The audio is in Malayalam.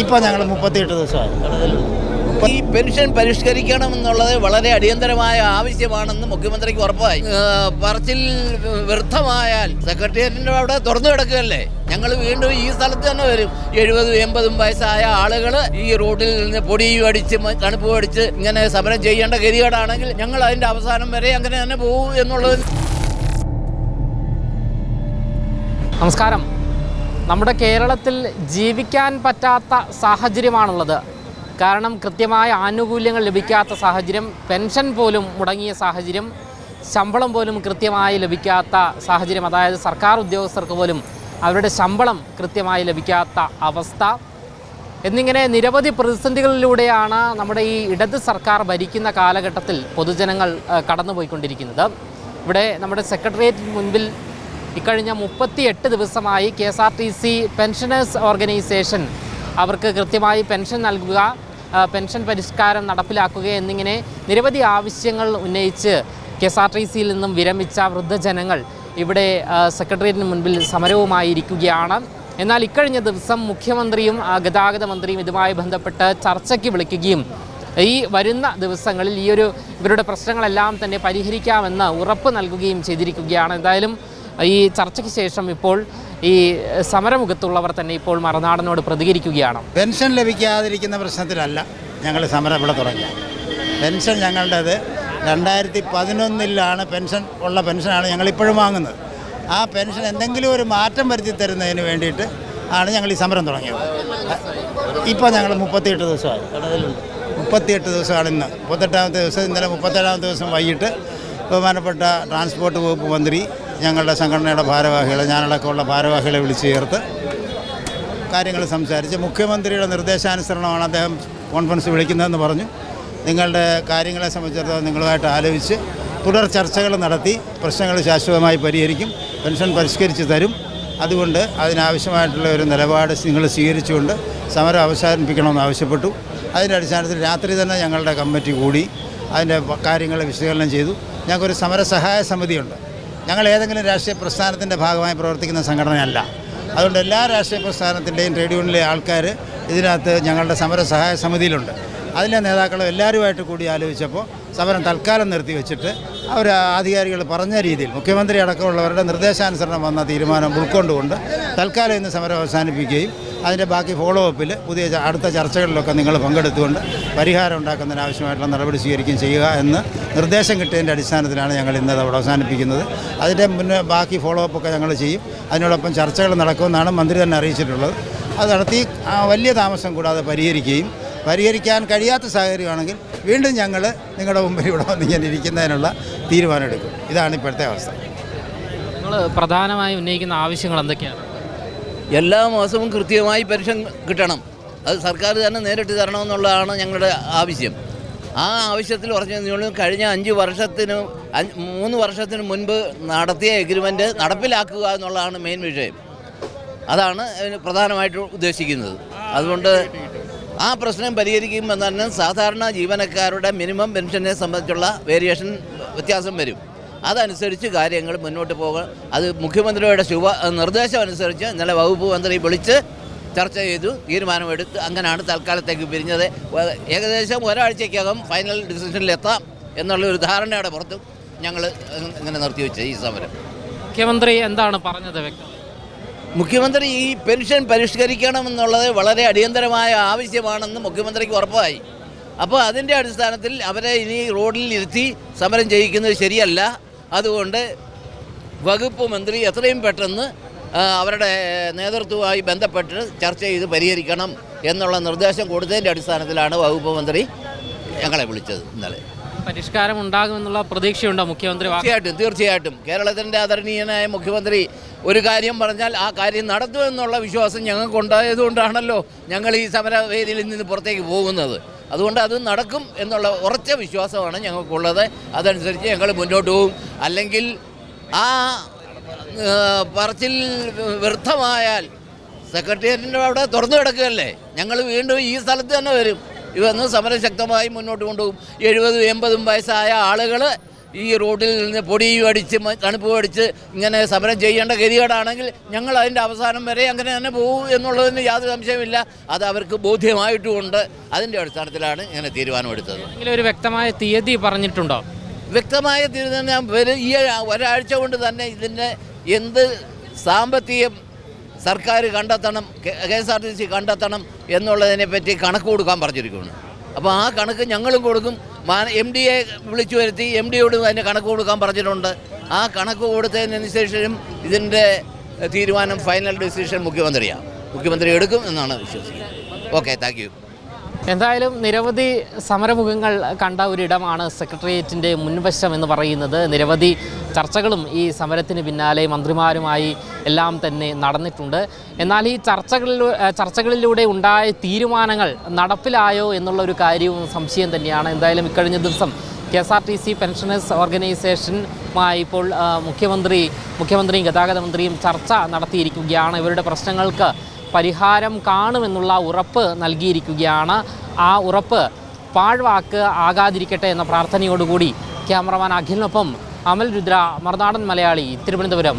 ഇപ്പോൾ ഞങ്ങൾ മുപ്പത്തിയെട്ട് ദിവസമായി. ഈ പെൻഷൻ പരിഷ്കരിക്കണം എന്നുള്ളത് വളരെ അടിയന്തരമായ ആവശ്യമാണെന്ന് മുഖ്യമന്ത്രിക്ക് ഉറപ്പായി. പറച്ചിൽ വ്യർത്ഥമായാൽ സെക്രട്ടേറിയറ്റിന്റെ അവിടെ തുറന്നു കിടക്കുകയല്ലേ? ഞങ്ങൾ വീണ്ടും ഈ സ്ഥലത്ത് തന്നെ വരും. എഴുപതും എൺപതും വയസ്സായ ആളുകൾ ഈ റോഡിൽ നിന്ന് പൊടിയും അടിച്ച് തണുപ്പ് അടിച്ച് ഇങ്ങനെ സമരം ചെയ്യേണ്ട ഗതികേടാണെങ്കിൽ ഞങ്ങൾ അതിന്റെ അവസാനം വരെ അങ്ങനെ തന്നെ പോകും എന്നുള്ളത്. നമസ്കാരം. നമ്മുടെ കേരളത്തിൽ ജീവിക്കാൻ പറ്റാത്ത സാഹചര്യമാണുള്ളത്. കാരണം കൃത്യമായ ആനുകൂല്യങ്ങൾ ലഭിക്കാത്ത സാഹചര്യം പെൻഷൻ പോലും മുടങ്ങിയ സാഹചര്യം ശമ്പളം പോലും കൃത്യമായി ലഭിക്കാത്ത സാഹചര്യം അതായത് സർക്കാർ ഉദ്യോഗസ്ഥർക്ക് പോലും അവരുടെ ശമ്പളം കൃത്യമായി ലഭിക്കാത്ത അവസ്ഥ. എന്നിങ്ങനെ നിരവധി പ്രതിസന്ധികളിലൂടെയാണ് നമ്മുടെ ഈ ഇടത് സർക്കാർ ഭരിക്കുന്ന കാലഘട്ടത്തിൽ പൊതുജനങ്ങൾ കടന്നുപോയിക്കൊണ്ടിരിക്കുന്നത്. ഇവിടെ നമ്മുടെ സെക്രട്ടേറിയറ്റിന് മുൻപിൽ ഇക്കഴിഞ്ഞ മുപ്പത്തിയെട്ട് ദിവസമായി K S R T C pensioners organisation അവർക്ക് കൃത്യമായി പെൻഷൻ നൽകുക പെൻഷൻ പരിഷ്കാരം നടപ്പിലാക്കുക എന്നിങ്ങനെ നിരവധി ആവശ്യങ്ങൾ ഉന്നയിച്ച് കെ എസ് ആർ ടി സിയിൽ നിന്നും വിരമിച്ച വൃദ്ധജനങ്ങൾ ഇവിടെ സെക്രട്ടേറിയറ്റിന് മുൻപിൽ സമരവുമായി ഇരിക്കുകയാണ് എന്നാൽ ഇക്കഴിഞ്ഞ ദിവസം മുഖ്യമന്ത്രിയും ഗതാഗത മന്ത്രിയും ഇതുമായി ബന്ധപ്പെട്ട് ചർച്ചയ്ക്ക് വിളിക്കുകയും ഈ വരുന്ന ദിവസങ്ങളിൽ ഈ ഒരു ഇവരുടെ പ്രശ്നങ്ങളെല്ലാം തന്നെ പരിഹരിക്കാമെന്ന് ഉറപ്പ് നൽകുകയും ചെയ്തിരിക്കുകയാണ്. എന്തായാലും ഈ ചർച്ചയ്ക്ക് ശേഷം ഇപ്പോൾ ഈ സമരമുഖത്തുള്ളവർ തന്നെ ഇപ്പോൾ മറുനാടനോട് പ്രതികരിക്കുകയാണ്. പെൻഷൻ ലഭിക്കാതിരിക്കുന്ന പ്രശ്നത്തിലല്ല ഞങ്ങൾ സമരം ഇവിടെ തുടങ്ങി പെൻഷൻ ഞങ്ങളുടേത് രണ്ടായിരത്തി പതിനൊന്നിലാണ് പെൻഷൻ ഉള്ള പെൻഷനാണ് ഞങ്ങൾ ഇപ്പോഴും വാങ്ങുന്നത്. ആ പെൻഷൻ എന്തെങ്കിലും ഒരു മാറ്റം വരുത്തി തരുന്നതിന് വേണ്ടിയിട്ട് ആണ് ഞങ്ങൾ ഈ സമരം തുടങ്ങിയത്. ഇപ്പോൾ ഞങ്ങൾ മുപ്പത്തിയെട്ട് ദിവസമായി. മുപ്പത്തിയെട്ട് ദിവസമാണ് ഇന്ന്. മുപ്പത്തെട്ടാമത്തെ ദിവസം ഇന്നലെ മുപ്പത്തേഴാമത്തെ ദിവസം വൈകിട്ട് ബഹുമാനപ്പെട്ട ട്രാൻസ്പോർട്ട് വകുപ്പ് മന്ത്രി ഞങ്ങളുടെ സംഘടനയുടെ ഭാരവാഹികളെ ഞാനടക്കമുള്ള ഭാരവാഹികളെ വിളിച്ചു ചേർത്ത് കാര്യങ്ങൾ സംസാരിച്ച് മുഖ്യമന്ത്രിയുടെ നിർദ്ദേശാനുസരണമാണ് അദ്ദേഹം കോൺഫറൻസ് വിളിക്കുന്നതെന്ന് പറഞ്ഞു. നിങ്ങളുടെ കാര്യങ്ങളെ സംബന്ധിച്ചിടത്തോളം നിങ്ങളുമായിട്ട് ആലോചിച്ച് തുടർ ചർച്ചകൾ നടത്തി പ്രശ്നങ്ങൾ ശാശ്വതമായി പരിഹരിക്കും പെൻഷൻ പരിഷ്കരിച്ച് തരും. അതുകൊണ്ട് അതിനാവശ്യമായിട്ടുള്ള ഒരു നിലപാട് നിങ്ങൾ സ്വീകരിച്ചുകൊണ്ട് സമരം അവസാനിപ്പിക്കണമെന്ന് ആവശ്യപ്പെട്ടു. അതിന്റെ അടിസ്ഥാനത്തിൽ രാത്രി തന്നെ ഞങ്ങളുടെ കമ്മിറ്റി കൂടി അതിന്റെ കാര്യങ്ങൾ വിശകലനം ചെയ്തു. ഞങ്ങൾക്കൊരു സമരസഹായ സമിതിയുണ്ട്. ഞങ്ങൾ ഏതെങ്കിലും രാഷ്ട്രീയ പ്രസ്ഥാനത്തിന്റെ ഭാഗമായി പ്രവർത്തിക്കുന്ന സംഘടനയല്ല. അതുകൊണ്ട് എല്ലാ രാഷ്ട്രീയ പ്രസ്ഥാനത്തിന്റെയും ട്രേഡ് യൂണിയനിലെ ആൾക്കാർ ഇതിനകത്ത് ഞങ്ങളുടെ സമര സഹായ സമിതിയിലുണ്ട്. അതിലെ നേതാക്കളും എല്ലാവരുമായിട്ട് കൂടി ആലോചിച്ചപ്പോൾ സമരം തൽക്കാലം നിർത്തി വെച്ചിട്ട് അവർ അധികാരികൾ പറഞ്ഞ രീതിയിൽ മുഖ്യമന്ത്രി അടക്കമുള്ളവരുടെ നിർദ്ദേശാനുസരണം വന്ന തീരുമാനം ഉൾക്കൊണ്ടുകൊണ്ട് തൽക്കാലം ഇന്ന് സമരം അവസാനിപ്പിക്കുകയും അതിന്റെ ബാക്കി ഫോളോ അപ്പിൽ പുതിയ അടുത്ത ചർച്ചകളിലൊക്കെ നിങ്ങൾ പങ്കെടുത്തുകൊണ്ട് പരിഹാരം ഉണ്ടാക്കുന്നതിന് ആവശ്യമായിട്ടുള്ള നടപടി സ്വീകരിക്കുകയും ചെയ്യുക എന്ന് നിർദ്ദേശം കിട്ടിയതിന്റെ അടിസ്ഥാനത്തിലാണ് ഞങ്ങൾ ഇന്നത് അവിടെ അവസാനിപ്പിക്കുന്നത്. അതിന്റെ മുന്നേ ബാക്കി ഫോളോ അപ്പ് ഒക്കെ ഞങ്ങൾ ചെയ്യും. അതിനോടൊപ്പം ചർച്ചകൾ നടക്കുമെന്നാണ് മന്ത്രി തന്നെ അറിയിച്ചിട്ടുള്ളത്. അത് നടത്തി വലിയ താമസം കൂടാതെ പരിഹരിക്കുകയും പരിഹരിക്കാൻ കഴിയാത്ത സാഹചര്യമാണെങ്കിൽ വീണ്ടും ഞങ്ങൾ നിങ്ങളുടെ മുമ്പിൽ ഇവിടെ വന്ന് ഞാൻ ഇരിക്കുന്നതിനുള്ള തീരുമാനമെടുക്കും. ഇതാണ് ഇപ്പോഴത്തെ അവസ്ഥ. നിങ്ങൾ പ്രധാനമായി ഉന്നയിക്കുന്ന ആവശ്യങ്ങൾ എന്തൊക്കെയാണ്? എല്ലാ മാസവും കൃത്യമായി പെൻഷൻ കിട്ടണം. അത് സർക്കാർ തന്നെ നേരിട്ട് തരണമെന്നുള്ളതാണ് ഞങ്ങളുടെ ആവശ്യം. ആ ആവശ്യത്തിൽ പറഞ്ഞു കഴിഞ്ഞ അഞ്ച് വർഷത്തിന് മൂന്ന് വർഷത്തിന് മുൻപ് നടത്തിയ എഗ്രിമെന്റ് നടപ്പിലാക്കുക എന്നുള്ളതാണ് മെയിൻ വിഷയം. അതാണ് പ്രധാനമായിട്ട് ഉദ്ദേശിക്കുന്നത്. അതുകൊണ്ട് ആ പ്രശ്നം പരിഹരിക്കുമ്പോൾ തന്നെ സാധാരണ ജീവനക്കാരുടെ മിനിമം പെൻഷനെ സംബന്ധിച്ചുള്ള വേരിയേഷൻ വ്യത്യാസം വരും. അതനുസരിച്ച് കാര്യങ്ങൾ മുന്നോട്ട് പോകാൻ അത് മുഖ്യമന്ത്രിയുടെ ശുഭ നിർദ്ദേശം അനുസരിച്ച് ഇന്നലെ വകുപ്പ് മന്ത്രി വിളിച്ച് ചർച്ച ചെയ്തു തീരുമാനമെടുത്ത് അങ്ങനെയാണ് തൽക്കാലത്തേക്ക് പിരിഞ്ഞത്. ഏകദേശം ഒരാഴ്ചയ്ക്കകം ഫൈനൽ ഡിസിഷനിലെത്താം എന്നുള്ള ഒരു ധാരണയുടെ പുറത്തും ഞങ്ങൾ ഇങ്ങനെ നിർത്തിവെച്ചത് ഈ സമരം. മുഖ്യമന്ത്രി എന്താണ് പറഞ്ഞത് വ്യക്തം മുഖ്യമന്ത്രി ഈ പെൻഷൻ പരിഷ്കരിക്കണമെന്നുള്ളത് വളരെ അടിയന്തരമായ ആവശ്യമാണെന്ന് മുഖ്യമന്ത്രിക്ക് ഉറപ്പായി. അപ്പോൾ അതിന്റെ അടിസ്ഥാനത്തിൽ അവരെ ഇനി റോഡിൽ ഇരുത്തി സമരം ചെയ്യിക്കുന്നത് ശരിയല്ല. അതുകൊണ്ട് വകുപ്പ് മന്ത്രി എത്രയും പെട്ടെന്ന് അവരുടെ നേതൃത്വവുമായി ബന്ധപ്പെട്ട് ചർച്ച ചെയ്ത് പരിഹരിക്കണം എന്നുള്ള നിർദ്ദേശം കൊടുത്തതിന്റെ അടിസ്ഥാനത്തിലാണ് വകുപ്പ് മന്ത്രി ഞങ്ങളെ വിളിച്ചത് ഇന്നലെ. പരിഷ്കാരം ഉണ്ടാകുമെന്നുള്ള പ്രതീക്ഷയുണ്ടോ മുഖ്യമന്ത്രി? തീർച്ചയായിട്ടും തീർച്ചയായിട്ടും. കേരളത്തിന്റെ ആദരണീയനായ മുഖ്യമന്ത്രി ഒരു കാര്യം പറഞ്ഞാൽ ആ കാര്യം നടത്തുമെന്നുള്ള വിശ്വാസം ഞങ്ങൾക്കുണ്ടായതുകൊണ്ടാണല്ലോ ഞങ്ങൾ ഈ സമരവേദിയിൽ നിന്ന് പുറത്തേക്ക് പോകുന്നത്. അതുകൊണ്ട് അത് നടക്കും എന്നുള്ള ഉറച്ച വിശ്വാസമാണ് ഞങ്ങൾക്കുള്ളത്. അതനുസരിച്ച് ഞങ്ങൾ മുന്നോട്ട് പോകും അല്ലെങ്കിൽ ആ പറച്ചിൽ വ്യർത്ഥമായാൽ സെക്രട്ടേറിയറ്റിന്റെ അവിടെ തുറന്നു കിടക്കുകയല്ലേ? ഞങ്ങൾ വീണ്ടും ഈ സ്ഥലത്ത് തന്നെ വരും. ഇവന്ന് സമരം ശക്തമായി മുന്നോട്ട് കൊണ്ടുപോകും. എഴുപതും എൺപതും വയസ്സായ ആളുകൾ ഈ റോഡിൽ നിന്ന് പൊടിയും അടിച്ച് തണുപ്പ് അടിച്ച് ഇങ്ങനെ സമരം ചെയ്യേണ്ട ഗതികേടാണെങ്കിൽ ഞങ്ങൾ അതിന്റെ അവസാനം വരെ അങ്ങനെ തന്നെ പോകും എന്നുള്ളതിന് യാതൊരു സംശയമില്ല അത് അവർക്ക് ബോധ്യമായിട്ടുമുണ്ട്. അതിന്റെ അടിസ്ഥാനത്തിലാണ് ഇങ്ങനെ തീരുമാനമെടുത്തത്. എന്തെങ്കിലും ഒരു വ്യക്തമായ തീയതി പറഞ്ഞിട്ടുണ്ടോ? വ്യക്തമായ തീരുമാനം ഞാൻ ഈ ഒരാഴ്ച കൊണ്ട് തന്നെ ഇതിന്റെ എന്ത് സാമ്പത്തികം സർക്കാർ കണ്ടെത്തണം K S R T C കണ്ടെത്തണം എന്നുള്ളതിനെ പറ്റി കണക്ക് കൊടുക്കാൻ പറഞ്ഞിരിക്കുന്നു അപ്പോൾ ആ കണക്ക് ഞങ്ങളും കൊടുക്കും. എം ഡിയെ വിളിച്ചു വരുത്തി എം ഡിയോട് അതിന്റെ കണക്ക് കൊടുക്കാൻ പറഞ്ഞിട്ടുണ്ട്. ആ കണക്ക് കൊടുത്തതിനനുസരിച്ചും ഇതിന്റെ തീരുമാനം ഫൈനൽ ഡിസിഷൻ മുഖ്യമന്ത്രിയാണ്. മുഖ്യമന്ത്രി എടുക്കും എന്നാണ് വിശ്വസിക്കുന്നത്. ഓക്കെ താങ്ക് എന്തായാലും നിരവധി സമരമുഖങ്ങൾ കണ്ട ഒരിടമാണ് സെക്രട്ടേറിയറ്റിന്റെ മുൻവശം എന്ന് പറയുന്നത്. നിരവധി ചർച്ചകളും ഈ സമരത്തിന് പിന്നാലെ മന്ത്രിമാരുമായി എല്ലാം തന്നെ നടന്നിട്ടുണ്ട്. എന്നാൽ ഈ ചർച്ചകളിൽ ചർച്ചകളിലൂടെ ഉണ്ടായ തീരുമാനങ്ങൾ നടപ്പിലായോ എന്നുള്ള ഒരു കാര്യവും സംശയം തന്നെയാണ്. എന്തായാലും ഇക്കഴിഞ്ഞ ദിവസം K S R T C pensioners ഓർഗനൈസേഷനുമായി ഇപ്പോൾ മുഖ്യമന്ത്രി മുഖ്യമന്ത്രിയും ഗതാഗത മന്ത്രിയും ചർച്ച നടത്തിയിരിക്കുകയാണ്. ഇവരുടെ പ്രശ്നങ്ങൾക്ക് പരിഹാരം കാണുമെന്നുള്ള ഉറപ്പ് നൽകിയിരിക്കുകയാണ്. ആ ഉറപ്പ് പാഴ്വാക്ക് ആകാതിരിക്കട്ടെ എന്ന പ്രാർത്ഥനയോടുകൂടി ക്യാമറമാൻ അഖിലിനൊപ്പം അമൽ രുദ്ര മറുനാടൻ മലയാളി തിരുവനന്തപുരം.